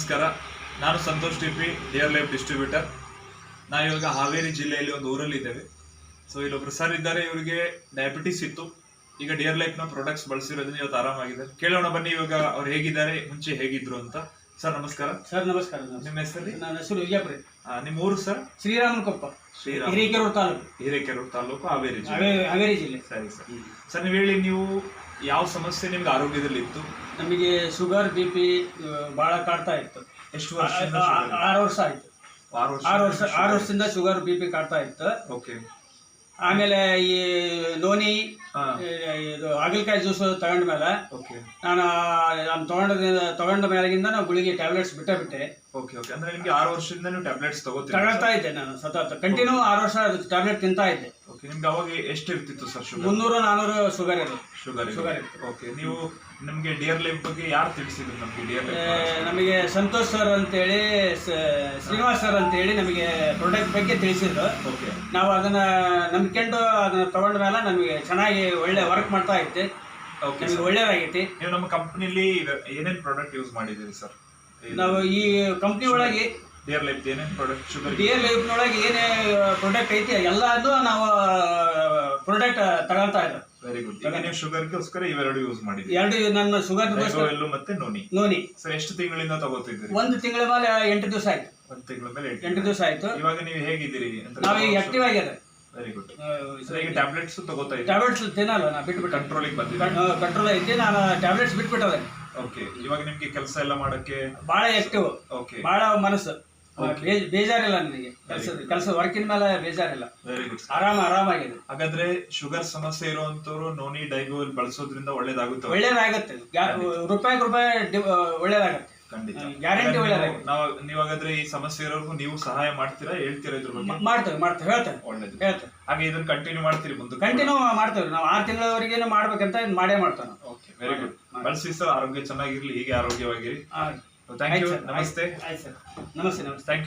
ನಮಸ್ಕಾರ. ನಾನು Santosh T P dear life distributor ನಾವು ಇವಾಗ ಹಾವೇರಿ ಜಿಲ್ಲೆಯಲ್ಲಿ ಒಂದು ಊರಲ್ಲಿ ಇದ್ದೇವೆ. ಸೊ ಇಲ್ಲೊಬ್ರು ಸರ್ ಇದ್ದಾರೆ, ಇವರಿಗೆ ಡಯಾಬಿಟಿಸ್ ಇತ್ತು. ಈಗ ಡಿಯರ್ ಲೈಫ್ನ ಪ್ರಾಡಕ್ಟ್ಸ್ ಬಳಸಿರೋದ್ರಿಂದ ಇವತ್ತು ಆರಾಮಾಗಿದೆ. ಕೇಳೋಣ ಬನ್ನಿ ಇವಾಗ ಅವ್ರು ಹೇಗಿದ್ದಾರೆ, ಮುಂಚೆ ಹೇಗಿದ್ರು ಅಂತ. ಸರ್ ನಮಸ್ಕಾರ. ಸರ್ ನಮಸ್ಕಾರ. ನಿಮ್ಮ ಹೆಸರು? ನನ್ನ ಹೆಸರು ವಿಜಯಪುರಿ. ನಿಮ್ಮ ಊರು ಸರ್? ಶ್ರೀರಾಮನಕೊಪ್ಪ. ಶ್ರೀರಾಮ್ ಹಿರೇಕೆರೂರು ತಾಲೂಕು. ಹಿರೇಕೆರೂರು ತಾಲೂಕು ಹಾವೇರಿ ಜಿಲ್ಲೆ. ಹಾವೇ- ಹಾವೇರಿ ಜಿಲ್ಲೆ. ಸರಿ ಸರ್. ಸರ್ ನೀವು ಹೇಳಿ ನೀವು ಯಾವ ಸಮಸ್ಯೆ ನಿಮ್ಗೆ ಆರೋಗ್ಯದಲ್ಲಿ ಇತ್ತು? ನಮಗೆ ಶುಗರ್ ಬಿ ಪಿ ಭಾಳ ಕಾಡ್ತಾ ಇತ್ತು. ಎಷ್ಟು ವರ್ಷ ಆರು ವರ್ಷ ಆಯ್ತು. ಆರು ವರ್ಷ ಆರು ವರ್ಷದಿಂದ ಶುಗರ್ ಬಿ ಪಿ ಕಾಡ್ತಾ ಇತ್ತು. ಓಕೆ. ಆಮೇಲೆ ಈ ನೋನಿ ಇದು ಹಾಗಲಕಾಯಿ ಜ್ಯೂಸ್ ತಗೊಂಡ ಮೇಲೆ ಓಕೆ. ನಾನು ನಾನು ತಗೊಂಡ ತಗೊಂಡ ಮೇಲಿಂದ ನಾವು ಗುಳಿಗೆ ಟ್ಯಾಬ್ಲೆಟ್ಸ್ ಬಿಟ್ಟೇ ಬಿಟ್ಟೆ ಓಕೆ ಓಕೆ. ಅಂದ್ರೆ ನಿಮಗೆ ಆರು ವರ್ಷದಿಂದ ನೀವು ಟ್ಯಾಬ್ಲೆಟ್ಸ್ ತಗೋತೀನಿ ತಗೊಳ್ತಾ ಇದ್ದೆ ನಾನು ಸತತ. ಕಂಟಿನ್ಯೂ ಆರು ವರ್ಷ ಟ್ಯಾಬ್ಲೆಟ್ ತಿಂತಾ ಇದ್ದೆ. ಓಕೆ ನಿಮ್ಗೆ ಅವಾಗ ಎಷ್ಟು ಇರ್ತಿತ್ತು ಸರ್ ಶುಗರ್ ಮುನ್ನೂರು ನಾನೂರು ಶುಗರ್ ಇದೆ ಶುಗರ್ ಶುಗರ್ ಇತ್ತು. ಓಕೆ ನೀವು ನಮಗೆ ಡಿಯರ್ ಲೈಫ್ ಬಗ್ಗೆ ಯಾರು ತಿಳಿಸಿದ್ರು ನಮಗೆ ಡಿಯರ್ ಆ, ಲೈಫ್ ನಮಗೆ ಸಂತೋಷ್ ಸರ್ ಅಂತೇಳಿ ಸ- ಶ್ರೀನಿವಾಸ್ ಸರ್ ಅಂತೇಳಿ ನಮಗೆ ಪ್ರಾಡಕ್ಟ್ ಬಗ್ಗೆ ತಿಳಿಸಿದ್ರು. ಓಕೆ ನಾವು ಅದನ್ನ ನಂಬ್ಕೊಂಡು ಅದನ್ನ ತಗೊಂಡ ಮೇಲೆ ನಮಗೆ ಚೆನ್ನಾಗಿ ಒಳ್ಳೆ ವರ್ಕ್ ಮಾಡ್ತಾ ಐತೆ ಓಕೆ ನಮಗೆ ಒಳ್ಳೇದಾಗೈತಿ. ನೀವು ನಮ್ಮ ಕಂಪನಿಲಿ ಏನೇನ್ ಪ್ರಾಡಕ್ಟ್ ಯೂಸ್ ಮಾಡಿದ್ದೀರಿ ಸರ್ ನಾವು ಈ ಕಂಪ್ನಿ ಒಳಗೆ ಡಿಯರ್ ಲೈಫ್ ಏನೇನ್ ಪ್ರಾಡಕ್ಟ್ ಶುಗರ್ ಡಿಯರ್ ಲೈಫ್ ಲೈಫ್ನೊಳಗೆ ಏನೇ ಪ್ರಾಡಕ್ಟ್ ಐತಿ ಎಲ್ಲದೂ ನಾವು ಪ್ರಾಡಕ್ಟ್ ತಗೊಳ್ತಾ ಇದ್ರು ವೆರಿ ಗುಡ್ ಈಗ ನೀವು ಶುಗರ್ಗೋಸ್ಕರ ಇವೆರಡು ಯೂಸ್ ಮಾಡಿದ್ರಿ ಎರಡು ನನ್ನ ಶುಗರ್ ಡೈಗೋವೆಲ್ಲು ಮತ್ತೆ ನೋನಿ. ನೋನಿ. ಸರ್ ಎಷ್ಟು ತಿಂಗಳಿಂದ ತಗೋತಿದ್ದೀರಿ? ಒಂದು ತಿಂಗಳ ಮೇಲೆ ಎಂಟು ದಿವಸ ಆಯ್ತು. ಒಂದು ತಿಂಗಳ ಮೇಲೆ ಎಂಟು ದಿವಸ ಆಯ್ತು. ಇವಾಗ ನೀವು ಹೇಗಿದ್ದೀರಿ ನಾವು ಈಗ ಆಕ್ಟಿವ್ ಆಗಿದೆ ವೆರಿ ಗುಡ್ ಸರ್ ಈಗ ಟ್ಯಾಬ್ಲೆಟ್ಸ್ ತಗೋತಾ ಇದ್ದೀರಿ? ಟ್ಯಾಬ್ಲೆಟ್ಸ್ ತಿನ್ನಲ್ಲ ನಾ ಬಿಟ್ಬಿಟ್ಟು. ಕಂಟ್ರೋಲಿಗೆ ಬಂದಿದ್ದೆ ಕಂಟ್ರೋಲ್ ಐತಿ ನಾನು ಟ್ಯಾಬ್ಲೆಟ್ಸ್ ಬಿಟ್ಬಿಟ್ಟದೆ ಓಕೆ ಇವಾಗ ನಿಮಗೆ ಕೆಲಸ ಎಲ್ಲ ಮಾಡಕ್ಕೆ ಭಾಳ ಆಕ್ಟಿವ್ ಓಕೆ ಭಾಳ ಮನಸ್ಸು. ಬೇಜಾರಿಲ್ಲ ನನಗೆ. ಕೆಲಸದ ಕೆಲಸ ವರ್ಕಿನ ಮೇಲೆ ಬೇಜಾರಿಲ್ಲ. ವೆರಿ ಗುಡ್ ಆರಾಮ ಆರಾಮಾಗಿದೆ. ಹಾಗಾದ್ರೆ ಶುಗರ್ ಸಮಸ್ಯೆ ಇರುವಂತವ್ರು ನೋನಿ ಡೈಗೋಲ್ ಬಳಸೋದ್ರಿಂದ ಒಳ್ಳೇದಾಗುತ್ತೆ ಒಳ್ಳೇದಾಗುತ್ತೆ ರೂಪಾಯಿ ರೂಪಾಯಿ ಒಳ್ಳೇದಾಗತ್ತೆ. ಖಂಡಿತ. ಗ್ಯಾರಂಟಿ ಒಳ್ಳೇದಾಗುತ್ತೆ. ನೀವು- ನಾವು ಹಾಗಾದ್ರೆ ಈ ಸಮಸ್ಯೆ ಇರೋರ್ಗು ನೀವು ಸಹಾಯ ಮಾಡ್ತೀರಾ ಹೇಳ್ತೀರಾ ಇದ್ರ ಬಗ್ಗೆ? ಮಾಡ್ತೇವೆ ಮಾಡ್ತೇವೆ. ಹೇಳ್ತೇವೆ ಒಳ್ಳೇದು. ಹೇಳ್ತೇವೆ ಹಾಗೆ ಇದನ್ನ ಕಂಟಿನ್ಯೂ ಮಾಡ್ತೀರಿ ಮುಂದೆ ಕಂಟಿನ್ಯೂ ಮಾಡ್ತೇವೆ. ನಾವು ಆರು ತಿಂಗಳವರೆಗೆ ಮಾಡ್ಬೇಕಂತ ಇದ್ ಮಾಡೇ ಮಾಡ್ತೇವೆ ಓಕೆ ವೆರಿ ಗುಡ್ ಬಳಸಿ ಸರ್ ಆರೋಗ್ಯ ಚೆನ್ನಾಗಿರ್ಲಿ ಹೀಗೆ ಆರೋಗ್ಯವಾಗಿರಿ. ಥ್ಯಾಂಕ್ ಯು ನಮಸ್ತೆ ಆಯ್ತು ಸರ್ ನಮಸ್ತೆ ನಮಸ್ತೆ. Thank you